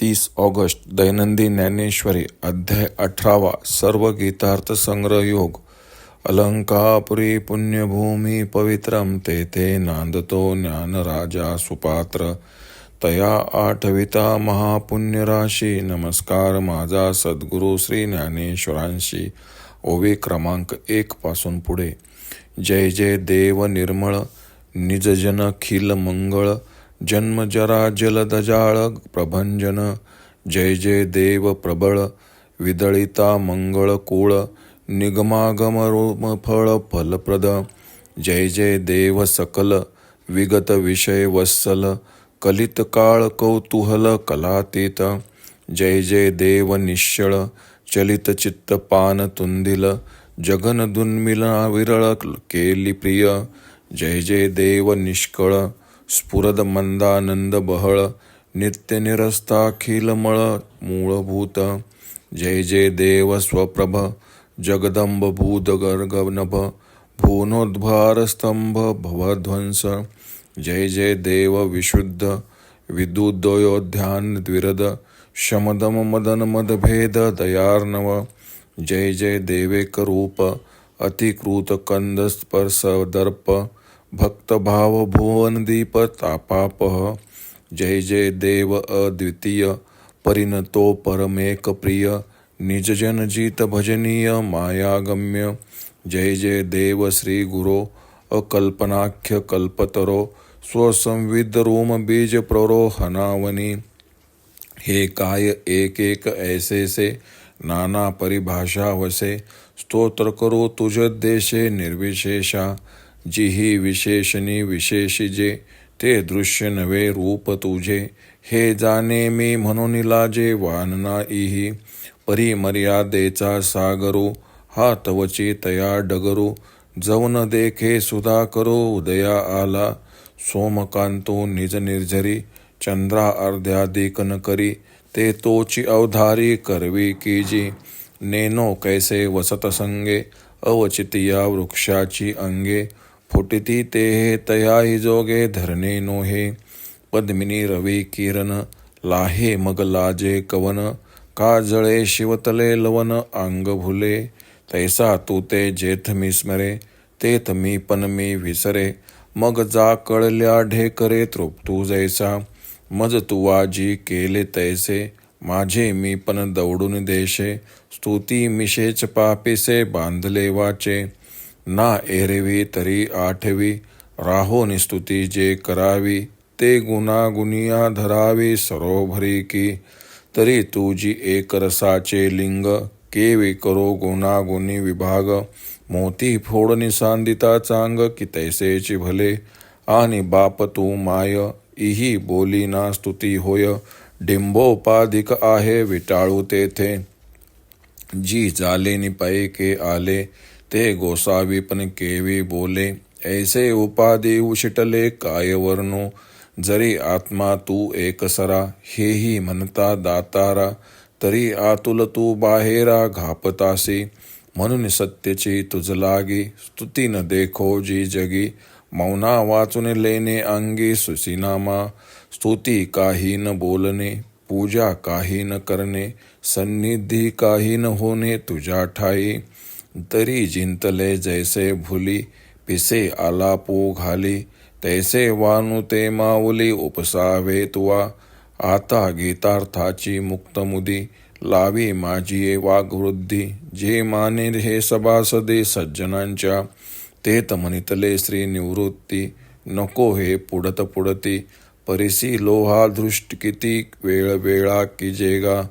तीस ऑगस्ट दैनंदिन ज्ञानेश्वरी अध्याय अठरावा सर्व गीतार्थ संग्रह योग अलंकापुरी पुण्यभूमी पवित्रम तेथे नांदतो ज्ञानराजा सुपात्र. तया आठविता महापुण्यराशी नमस्कार माझा सद्गुरू श्री ज्ञानेश्वरांशी. ओवी क्रमांक एक पासून पुढे. जय जय देव निर्मळ निजजन खिल मंगळ जन्म जरा जलदजाळ प्रभंजन जय जय देव प्रबळ विदळिता मंगळ कुळ निगमागम रोम फळ फलप्रद जय जय देव सकल विगत विषय वत्सल कलित काळ कौतूहल कलातीत जय जय देव निश्चळ चलित चित्त पान तुंदिल जगन दुन्मिला विरळ केली प्रिय जय जय देव निष्कळ ಸ್ಫುರದ ಮಂದಾನಂದ ಬಹಳ, ನಿತ್ಯ ನಿರಸ್ತಾಖಿಲ ಮಳ ಮೂಲಭೂತ. ಜಯ ಜಯ ದೇವ ಸ್ವಪ್ರಭ, ಜಗದಂಬ ಭೂತ ಗರ್ಗನಭ ಭೂನೋದ್ಭಾರ ಸ್ತಂಭ ಭವಧ್ವಂಸ. ಜಯ ಜಯ ದೇವ ವಿಶುದ್ಧ ವಿದ್ಯುದಯೋಧ್ಯಾನ್ ದ್ವಿರದ, ಶಮದಮ ಮದನ ಮದ ಭೇದ ದಯಾರ್ನವ. ಜಯ ಜಯ ದೇವೇಕ ದೇವೇಕರೂಪ ಅತಿಕೃತ ಕಂದಸ್ಪರ್ಶ ದರ್ಪ भक्तभाव भुवन दीप तापापह जय जय देव अद्वितीय। परिणतो परमेक प्रिय जीत भजनीय मायागम्य। जय जय देव श्री गुरो अकल्पनाख्य कल्पतरो। स्वसंविद रोम बीज प्ररोहनावनी। हे काय एक एक ऐसे से नाना परिभाषा वसे। स्तोत्र करो तुझ देशे निर्विशेषा। जिही विशेषणी विशेषिजे ते दृश्य नवे रूप तुझे. हे जाणे मी म्हणून लाजे वानना इही परी मर्यादेचा सागरो हा तवची तया डगरो. जवन देखे सुधा करो उदया आला. सोमकांतो निज निर्झरी चंद्रा अर्ध्यादिकन करी. ते तोची अवधारी करवी की जी नेनो कैसे वसत संगे अवचितिया वृक्षाची अंगे. फुटिती ते हे तयाही जोगे धरणे नोहे। पद्मिनी रवी किरण लाहे मग लाजे कवन। का जळे शिवतले लवन अंग भुले। तैसा तू ते जेथ मी स्मरे तेथ मी पण मी विसरे। मग जा कळल्या ढेकरे तृप्तू जैसा। मज तुवाजी केले तैसे माझे मी पण दौडून देशे। स्तुती मिशेच पापिसे बांधले वाचे। ना एरवी तरी आठवी. राहो निस्तुती जे करावी ते गुणागुनिया धरावी सरोभरी की. तरी तुझी एक रसाचे लिंग केवी करो गुणागुणी विभाग. मोती फोड सांदिता चांग की तैसेची भले. आणि बाप तू माय इही बोली ना स्तुती होय. डिंबोपाधिक आहे विटाळू तेथे. जी जाले निपाये के आले ते गोसावी पण केवी बोले ऐसे उपाधी उशिटले काय वर्णो जरी आत्मा तू एकसरा हेही म्हणता दातारा तरी आतुल तू बाहेरा घापतासी म्हणून सत्यची तुझ लागी स्तुती न देखो जी जगी मौना वाचून लेणे अंगी सुसीनामा स्तुती काही न बोलणे पूजा काही न करणे सन्निधी काही न होणे तुझ्या ठाई. तरी जिंतले जैसे भुली पिसे आलापो घाली तैसे वानू ते माऊली उपसावे तुवा आता गीतार्थाची मुक्तमुदी लावी माझी वाघवृद्धी जे माने हे सभासदे सज्जनांच्या तेत म्हणितले श्री निवृत्ती. नको हे पुढत पुढती परिसी लोहा दृष्ट किती वेळ वेळा की जेगा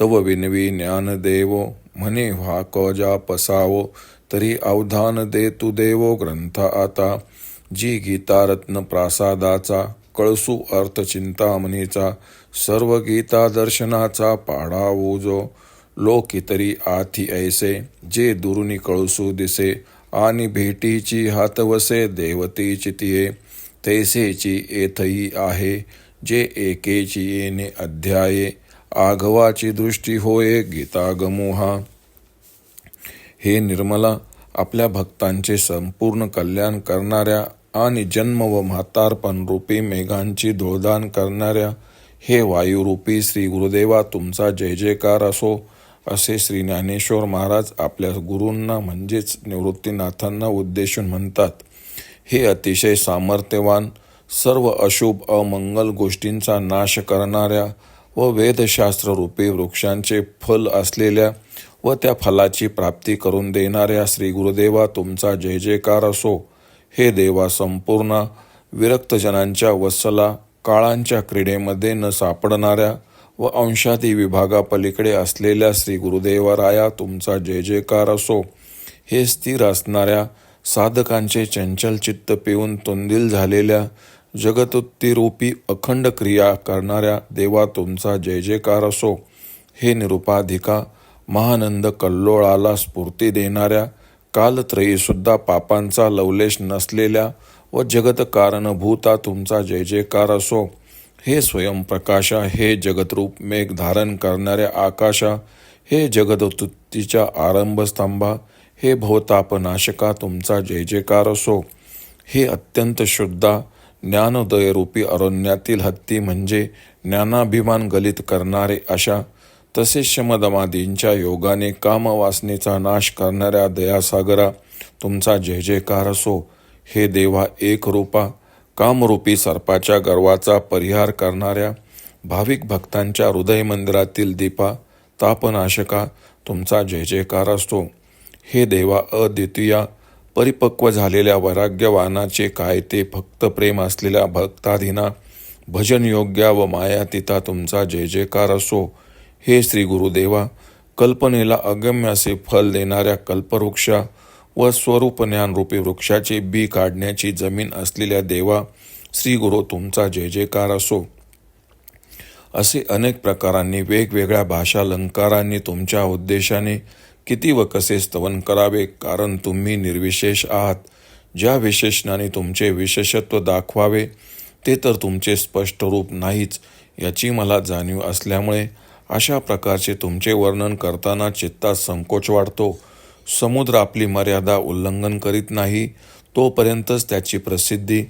तव विनवी ज्ञान देवो म्हणे व्हा कजा पसावो तरी अवधान दे तू देवो ग्रंथ आता जी गीतारत्न प्रासादाचा कळसू अर्थ चिंतामणीचा सर्व गीता दर्शनाचा पाडावो जो लोकितरी आथी ऐसे जे दुरुनी कळसू दिसे आणि भेटीची हातवसे देवतेची तिये. तैसेची येथही आहे जे एकेची येणे अध्याये. आघवाची दृष्टी होय गीतागमोहा. हे निर्मला आपल्या भक्तांचे संपूर्ण कल्याण करणाऱ्या आणि जन्म व म्हातारपण रूपी मेघांची धुळदान करणाऱ्या हे वायुरूपी श्री गुरुदेवा तुमचा जय जयकार असो असे श्री ज्ञानेश्वर महाराज आपल्या गुरूंना म्हणजेच निवृत्तीनाथांना उद्देशून म्हणतात. हे अतिशय सामर्थ्यवान सर्व अशुभ अमंगल गोष्टींचा नाश करणाऱ्या व वेदशास्त्र रूपी वृक्षांचे फल असलेल्या व त्या फलाची प्राप्ती करून देणाऱ्या श्री गुरुदेवा तुमचा जय जयकार असो. हे देवा संपूर्ण विरक्तजनांच्या वत्सला काळांच्या क्रीडेमध्ये न सापडणाऱ्या व अंशादी विभागापलीकडे असलेल्या श्री गुरुदेवराया तुमचा जय जयकार असो. हे स्थिर असणाऱ्या साधकांचे चंचल चित्त पिऊन तोंदील झालेल्या जगतोत्तीरूपी अखंड क्रिया करणाऱ्या देवा तुमचा जय जयकार असो. हे निरुपाधिका महानंद कल्लोळाला स्फूर्ती देणाऱ्या कालत्रयीसुद्धा पापांचा लवलेश नसलेल्या व जगत कारणभूता तुमचा जय जयकार असो. हे स्वयंप्रकाशा हे जगतरूप मेघ धारण करणाऱ्या आकाशा हे जगदोत्तीच्या आरंभस्तंभा हे भवतापनाशका तुमचा जय जयकार असो. हे अत्यंत शुद्धा ज्ञानोदयरूपी अरण्यातील हत्ती म्हणजे ज्ञानाभिमान गलित करणारे अशा तसेच शमदमादींच्या योगाने कामवासनेचा नाश करणाऱ्या दयासागरा तुमचा जय जयकार असो. हे देवा एक रूपा कामरूपी सर्पाच्या गर्वाचा परिहार करणाऱ्या भाविक भक्तांच्या हृदय मंदिरातील दीपा तापनाशका तुमचा जय जयकार असतो हे देवा अद्वितीया परिपक्व झालेल्या वैराग्यवानाचे काय ते फक्त प्रेम असलेल्या भक्ताधीना भजनयोग्या व मायातीता तुमचा जय जयकार असो. हे श्री गुरुदेवा कल्पनेला अगम्य असे फल देणाऱ्या कल्पवृक्षा व स्वरूप ज्ञानरूपी वृक्षाचे बी काढण्याची जमीन असलेल्या देवा श्री गुरु तुमचा जय जयकार असो. असे अनेक प्रकारांनी वेगवेगळ्या भाषालंकारांनी तुमच्या उद्देशाने किती व कसे स्तवन करावे? कारण तुम्ही निर्विशेष आहात. ज्या विशेषणाने तुमचे विशेषत्व दाखवावे ते तर तुमचे स्पष्ट रूप नाहीच याची मला जाणीव असल्यामुळे अशा प्रकारचे तुमचे वर्णन करताना चित्तात संकोच वाढतो. समुद्र आपली मर्यादा उल्लंघन करीत नाही तोपर्यंतच त्याची प्रसिद्धी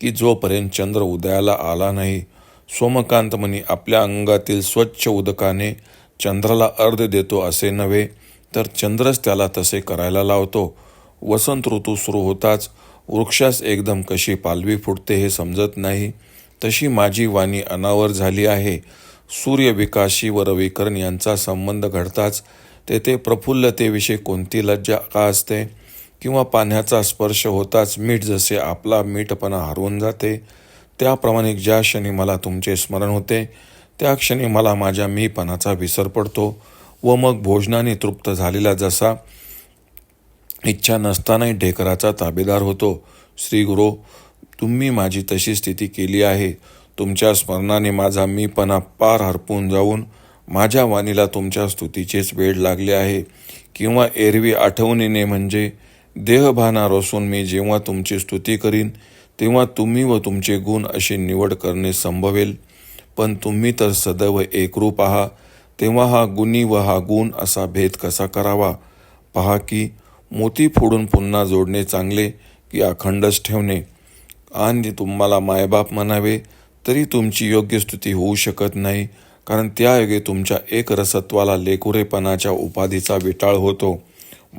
की जोपर्यंत चंद्र उदयाला आला नाही. सोमकांतमणी आपल्या अंगातील स्वच्छ उदकाने चंद्राला अर्ध देतो असे नव्हे तर चंद्रच त्याला तसे करायला लावतो. वसंत ऋतू सुरू होताच वृक्षास एकदम कशी पालवी फुटते हे समजत नाही. तशी माझी वाणी अनावर झाली आहे. सूर्यविकाशी व रविकरण यांचा संबंध घडताच तेथे प्रफुल्लतेविषयी कोणती लज्जा का असते? किंवा पाण्याचा स्पर्श होताच मीठ जसे आपला मीठपणा हरवून जाते? त्याप्रमाणे ज्या क्षणी मला तुमचे स्मरण होते त्या क्षणी मला माझ्या मीपणाचा विसर पडतो. व मग भोजनाने तृप्त झालेला जसा इच्छा नसतानाही ढेकराचा ताबेदार होतो. श्री गुरु तुम्ही माझी तशी स्थिती केली आहे. तुमच्या स्मरणाने माझा मीपणा पार हरपून जाऊन माझ्या वाणीला तुमच्या स्तुतीचेच वेळ लागले आहे. किंवा एरवी आठवणीने म्हणजे देहभाना रसून मी जेव्हा तुमची स्तुती करीन तेव्हा तुम्ही व तुमचे गुण अशी निवड करणे संभवेल. पण तुम्ही तर सदैव एकरूप आहात. तेव्हा हा गुणी व हा गुण असा भेद कसा करावा? पहा की मोती फोडून पुन्हा जोडणे चांगले की अखंडच ठेवणे. आणि तुम्हाला मायबाप म्हणावे तरी तुमची योग्य स्तुती होऊ शकत नाही कारण त्यायोगे तुमच्या एक रसत्वाला लेकुरेपणाच्या उपाधीचा विटाळ होतो.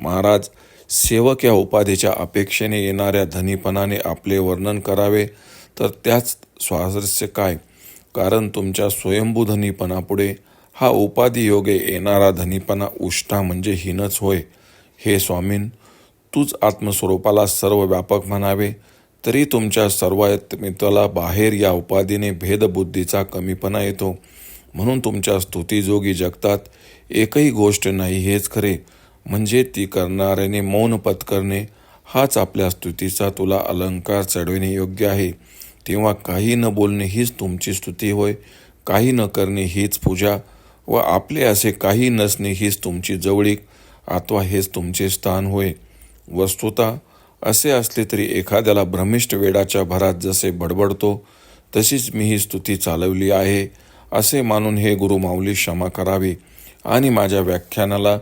महाराज सेवक या उपाधीच्या अपेक्षेने येणाऱ्या धनीपणाने आपले वर्णन करावे तर त्याच स्वारस्य काय? कारण तुमच्या स्वयंभू धनीपणापुढे हा उपाधी योगे येणारा धनीपणा उष्टा म्हणजे हीनच होय. हे स्वामीन तूच आत्मस्वरूपाला सर्व व्यापक म्हणावे तरी तुमच्या सर्वात्मित्वाला बाहेर या उपाधीने भेदबुद्धीचा कमीपणा येतो. म्हणून तुमच्या स्तुतीजोगी जगतात एकही गोष्ट नाही हेच खरे. म्हणजे ती करणाऱ्याने मौन पत्करणे हाच आपल्या स्तुतीचा तुला अलंकार चढविणे योग्य आहे. तेव्हा काही न बोलणे हीच तुमची स्तुती होय काही न करणे हीच पूजा. व आपले असे काही नसणे हीच तुमची जवळीक अथवा हेच तुमचे स्थान होय. वस्तुता असे असले तरी एखाद्याला भ्रमिष्ट वेडाच्या भरात जसे बडबडतो तशीच मी ही स्तुती चालवली आहे असे मानून हे गुरुमाऊली क्षमा करावी आणि माझ्या व्याख्यानाला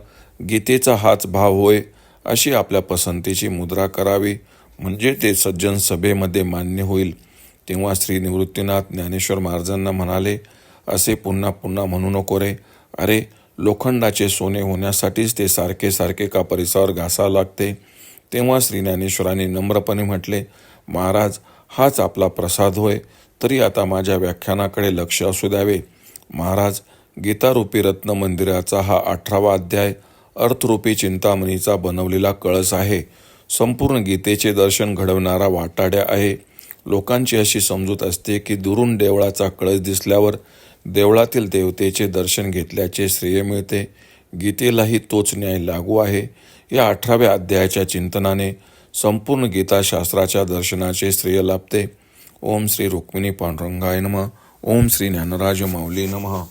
गीतेचा हाच भाव होय अशी आपल्या पसंतीची मुद्रा करावी म्हणजे ते सज्जन सभेमध्ये मान्य होईल. तेव्हा श्री निवृत्तीनाथ ज्ञानेश्वर महाराजांना म्हणाले असे पुन्हा पुन्हा म्हणू नको रे. अरे लोखंडाचे सोने होण्यासाठीच ते सारखे सारखे का परिसर घासावं लागते? तेव्हा श्री ज्ञानेश्वरांनी नम्रपणे म्हटले महाराज हाच आपला प्रसाद होय. तरी आता माझ्या व्याख्यानाकडे लक्ष असू द्यावे. महाराज गीतारूपी रत्न मंदिराचा हा अठरावा अध्याय अर्थरूपी चिंतामणीचा बनवलेला कळस आहे. संपूर्ण गीतेचे दर्शन घडवणारा वाटाड्या आहे. लोकांची अशी समजूत असते की दुरून देवळाचा कळस दिसल्यावर देवळातील देवतेचे दर्शन घेतल्याचे श्रेय मिळते. गीतेलाही तोच न्याय लागू आहे. या अठराव्या अध्यायाच्या चिंतनाने संपूर्ण गीताशास्त्राच्या दर्शनाचे श्रेय लाभते. ओम श्री रुक्मिणी पांडुरंगाय नमः. ओम श्री ज्ञानराज माऊली नमः.